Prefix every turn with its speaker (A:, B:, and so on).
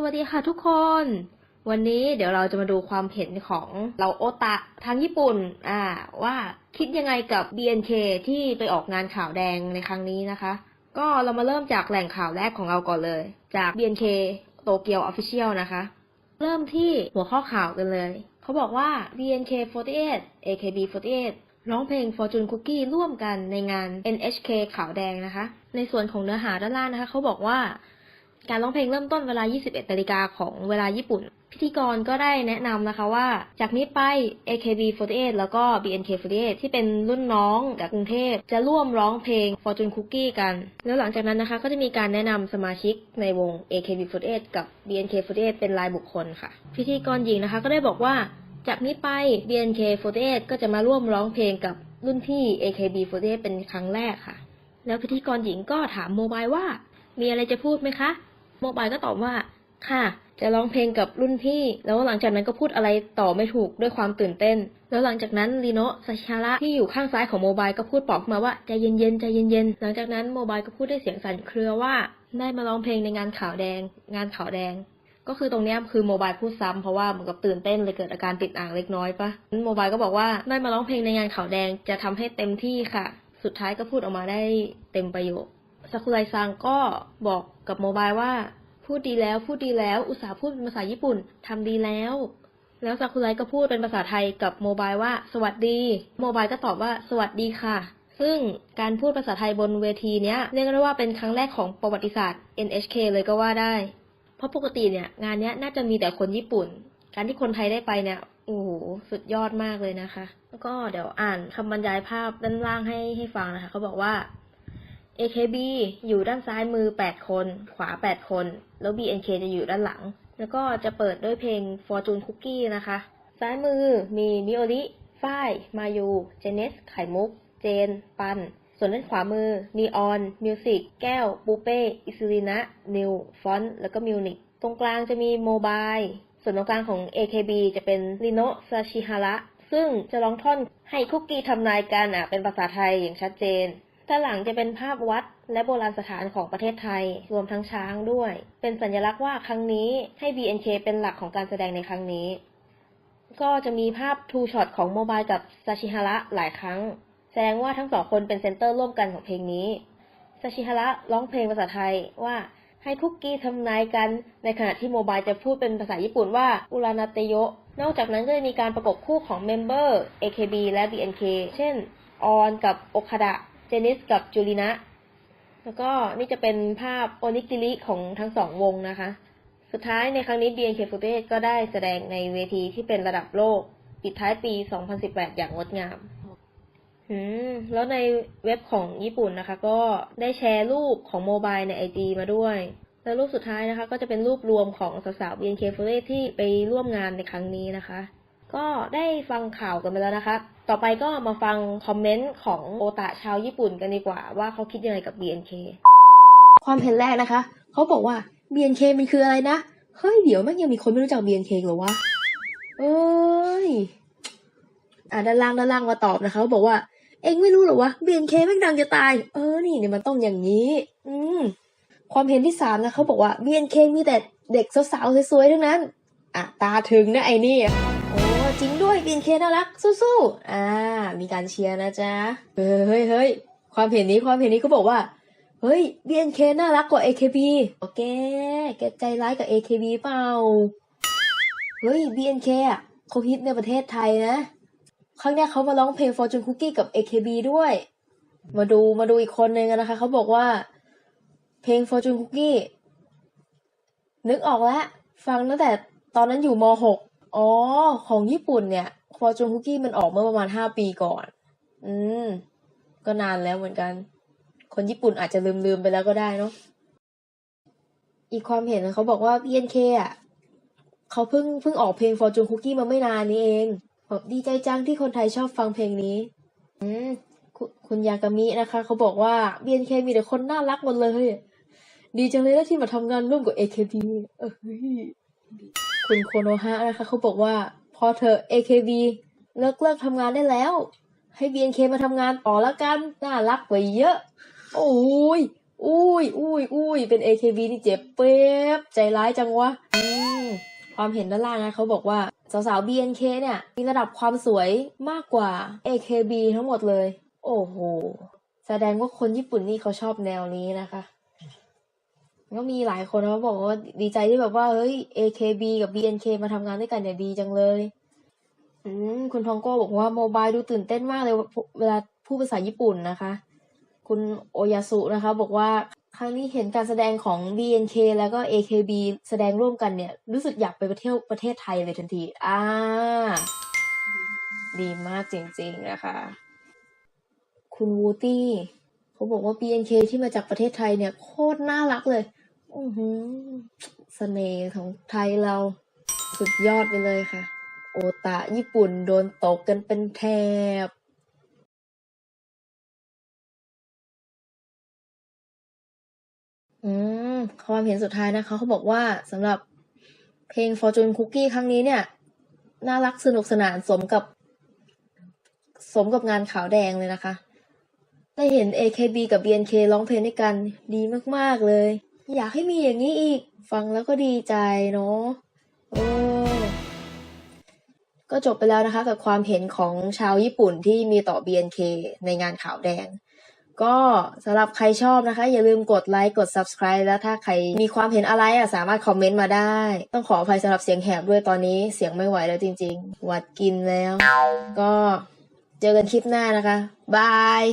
A: สวัสดีค่ะทุกคน วันนี้เดี๋ยวเราจะมาดูความเห็นของเราโอตะทางญี่ปุ่น อ่า ว่าคิดยังไงกับ BNK ที่ไปออกงานข่าวแดงในครั้งนี้นะคะ ก็เรามาเริ่มจากแหล่งข่าวแรกของเราก่อนเลย จาก BNK โตเกียว Official นะคะ เริ่มที่หัวข้อข่าวกันเลย เขาบอกว่า BNK48 AKB48 ร้องเพลง Fortune Cookie ร่วมกันในงาน NHK ข่าวแดงนะคะ ในส่วนของเนื้อหาด้านล่างนะคะ เขาบอกว่า การร้องเพลงเริ่มต้นเวลา 21นาฬิกาของเวลาญี่ปุ่น พิธีกรก็ได้แนะนำนะคะว่า จากนี้ไป AKB48 แล้วก็ BNK48 ที่เป็นรุ่นน้องจากกรุงเทพ จะร่วมร้องเพลง Fortune Cookie กัน แล้วหลังจากนั้นนะคะก็จะมีการแนะนำสมาชิกในวง AKB48 กับ BNK48 เป็นรายบุคคลค่ะ พิธีกรหญิงนะคะก็ได้บอกว่าจากนี้ไป BNK48 ก็จะมาร่วมร้องเพลงกับรุ่นพี่ AKB48 เป็นครั้งแรกค่ะ แล้วพิธีกรหญิงก็ถามโมบายว่า มีอะไรจะพูดไหมคะ โมบายก็ตอบว่า ค่ะ จะร้องเพลงกับรุ่นพี่ แล้วหลังจากนั้นก็พูดอะไรต่อไม่ถูกด้วยความตื่นเต้น แล้วหลังจากนั้นลีโนะซาชาระที่อยู่ข้างซ้ายของโมบายก็พูดปอบมาว่าใจเย็นๆใจเย็นๆหลังจากนั้นโมบายก็พูดด้วยเสียงสั่นเครือว่าได้มาร้องเพลงในงานขาวแดง งานขาวแดงก็คือตรงนี้คือโมบายพูดซ้ำเพราะว่าเหมือนกับตื่นเต้นเลยเกิดอาการติดอ่างเล็กน้อยปะโมบายก็บอกว่าได้มาร้องเพลงในงานขาวแดงจะทำให้เต็มที่ค่ะ สุดท้ายก็พูดออกมาได้เต็มประโยคซากุไรซังก็บอกกับโมบายว่า พูดดีแล้วพูดดีแล้ว อุตส่าห์พูดเป็นภาษาญี่ปุ่นทำดีแล้ว แล้วซากุไรก็พูดเป็นภาษาไทยกับโมบายว่า สวัสดี โมบายก็ตอบว่า สวัสดีค่ะ ซึ่งการพูดภาษาไทยบนเวทีเนี้ยเรียกได้ว่าเป็นครั้งแรกของประวัติศาสตร์ NHK เลยก็ว่าได้ เพราะปกติเนี่ยงานเนี้ยน่าจะมีแต่คนญี่ปุ่น การที่คนไทยได้ไปเนี่ยโอ้โหสุดยอดมากเลยนะคะ แล้วก็เดี๋ยวอ่านคำบรรยายภาพด้านล่างให้ให้ฟังนะคะ เขาบอกว่า AKB อยู่ด้านซ้ายมือ 8 คน ขวา 8 คน แล้ว BNK จะอยู่ด้านหลัง แล้วก็จะเปิดด้วยเพลง Fortune Cookie นะคะ ซ้ายมือมีมิโอริฝ้าย มายู เจเนส ไข่มุก เจน ปัน ส่วนด้านขวามือ นีออน มิวสิก แก้ว ปูเป้ อิซูรินะ นิว ฟอน แล้วก็มิวนิก ตรงกลางจะมีโมบาย ส่วนตรงกลางของ AKB จะเป็นริโนะซาชิฮาระ ซึ่งจะร้องท่อนให้คุกกี้ทำนายกันอะ เป็นภาษาไทยอย่างชัดเจน ด้านหลังจะเป็นภาพวัดและโบราณสถานของประเทศไทย รวมทั้งช้างด้วย เป็นสัญลักษณ์ว่าครั้งนี้ให้ BNK เป็นหลักของการแสดงในครั้งนี้ ก็จะมีภาพทูช็อตของโมบายกับซาชิฮาระหลายครั้ง แสดงว่าทั้งสองคนเป็นเซนเตอร์ร่วมกันของเพลงนี้ซาชิฮาระร้องเพลงภาษาไทยว่าให้คุกกี้ทำนายกัน ในขณะที่โมบายจะพูดเป็นภาษาญี่ปุ่นว่าอุรานาเตโยนอกจากนั้นก็จะมีการประกบคู่ของเมมเบอร์ AKB และ BNK เช่น ออนกับโอคาดะ เจนิสกับจูรินะ แล้วก็นี่จะเป็นภาพโอนิกิริของทั้งสองวงนะคะ สุดท้ายในครั้งนี้ BNK48 ก็ได้แสดงในเวทีที่เป็นระดับโลก ปิดท้ายปี 2018 อย่างงดงามอืมแล้วในเว็บของญี่ปุ่นนะคะ ก็ได้แชร์รูปของโมบายในไอจีมาด้วย แล้วรูปสุดท้ายนะคะ ก็จะเป็นรูปรวมของสาวๆ BNK48 ที่ไปร่วมงานในครั้งนี้นะคะ ก็ได้ฟังข่าวกันไปแล้วนะคะ ต่อไปก็มาฟังคอมเมนต์ของโอตะชาวญี่ปุ่นกันดีกว่า ว่าเขาคิดยังไงกับ BNK
B: ความเห็นแรกนะคะ เขาบอกว่า BNK มันคืออะไรนะ เฮ้ย เดี๋ยวแม่งยังมีคนไม่รู้จัก BNK เหรอวะ เอ้ย อ่าด้านล่างด้านล่างมาตอบนะคะเขาบอกว่า เอ็งไม่รู้เหรอวะ BNK แม่งดังจะตาย เออ นี่เนี่ยมันต้องอย่างนี้ อืม ความเห็นที่สามนะเขาบอกว่า BNK มีแต่เด็กสาวๆสวยๆทั้งนั้น อะ ตาถึงนะไอ้นี่ อ้จริงด้วย BNK น่ารักสู้ๆอ่า มีการเชียร์นะจ๊ะเฮ้ยเฮ้ยความเห็นนี้ความเห็นนี้เขาบอกว่า เฮ้ย BNK น่ารักกว่า AKB โอเคแกใจร้ายกับ AKB เปล่า เฮ้ย BNK อะเขาฮิตในประเทศไทยนะ ครั้งเนี้ยเขามาร้องเพลง Fortune Cookie กับ AKB ด้วย มาดูมาดูอีกคนนึงนะคะ เขาบอกว่า เพลง Fortune Cookie นึกออกแล้ว ฟังตั้งแต่ตอนนั้นอยู่ม .6 อ๋อ ของญี่ปุ่นเนี่ย Fortune Cookie มันออกเมื่อประมาณ5ปีก่อน อืม ก็นานแล้วเหมือนกัน คนญี่ปุ่นอาจจะลืมลืมๆไปแล้วก็ได้เนาะ อีกความเห็นเขาบอกว่า BNK อะเขาเพิ่งเพิ่งออกเพลง Fortune Cookie มาไม่นานนี้เองแบบดีใจจังที่คนไทยชอบฟังเพลงนี้ อืมคุคุณยากามินะคะ เขาบอกว่า BNK มีแต่คนน่ารักหมดเลย ดีจังเลยนะที่มาทำงานร่วมกับ AKB เอ้ยคุณโคโนฮะนะคะ เขาบอกว่า พอเธอ AKB เลิกเลิกทำงานได้แล้ว ให้ BNK มาทำงานต่อแล้วกัน น่ารักกว่าเยอะ โอ้ยอุ้ยอุ้ยอุ้ยเป็น AKB นี่เจ็บเป๊บใจร้ายจังวะความเห็นด้านล่างนะเขาบอกว่าสาวๆ BNK เนี่ยมีระดับความสวยมากกว่า AKB ทั้งหมดเลย โอ้โห แสดงว่าคนญี่ปุ่นนี่เขาชอบแนวนี้นะคะ ก็มีหลายคนเขาบอกว่าดีใจที่แบบว่า เฮ้ย AKB กับ BNK มาทำงานด้วยกันเนี่ยดีจังเลย อืมคุณทองโก้บอกว่าโมบายดูตื่นเต้นมากเลยเวลาพูดภาษาญี่ปุ่นนะคะ คุณโอยาสุนะคะ บอกว่าครั้งนี้เห็นการแสดงของ BNK แล้วก็ AKB แสดงร่วมกันเนี่ย รู้สึกอยากไปเที่ยวประเทศไทยเลยทันที อ่า ดีมากจริงๆนะคะ คุณวูตี้เขาบอกว่า BNK ที่มาจากประเทศไทยเนี่ย โคตรน่ารักเลย อือหือเสน่ห์ของไทยเราสุดยอดไปเลยค่ะ โอตะญี่ปุ่นโดนตกกันเป็นแถบอืม ความเห็นสุดท้ายนะคะเขาบอกว่าสำหรับเพลง Fortune Cookie ครั้งนี้เนี่ย น่ารักสนุกสนานสมกับ สมกับงานขาวแดงเลยนะคะ ได้เห็น AKB กับ BNK ร้องเพลงด้วยกันดีมาก ๆ เลย อยากให้มีอย่างนี้อีก ฟังแล้วก็ดีใจเนาะโอ้ก็จบไปแล้วนะคะกับความเห็นของชาวญี่ปุ่นที่มีต่อ BNK ในงานขาวแดง ก็สำหรับใครชอบนะคะ อย่าลืมกดไลค์กด subscribe แล้วถ้าใครมีความเห็นอะไรอะสามารถคอมเมนต์มาได้ ต้องขออภัยสำหรับเสียงแหบด้วยตอนนี้เสียงไม่ไหวแล้วจริง ๆ หวัดกินแล้ว ก็เจอกันคลิปหน้านะคะบาย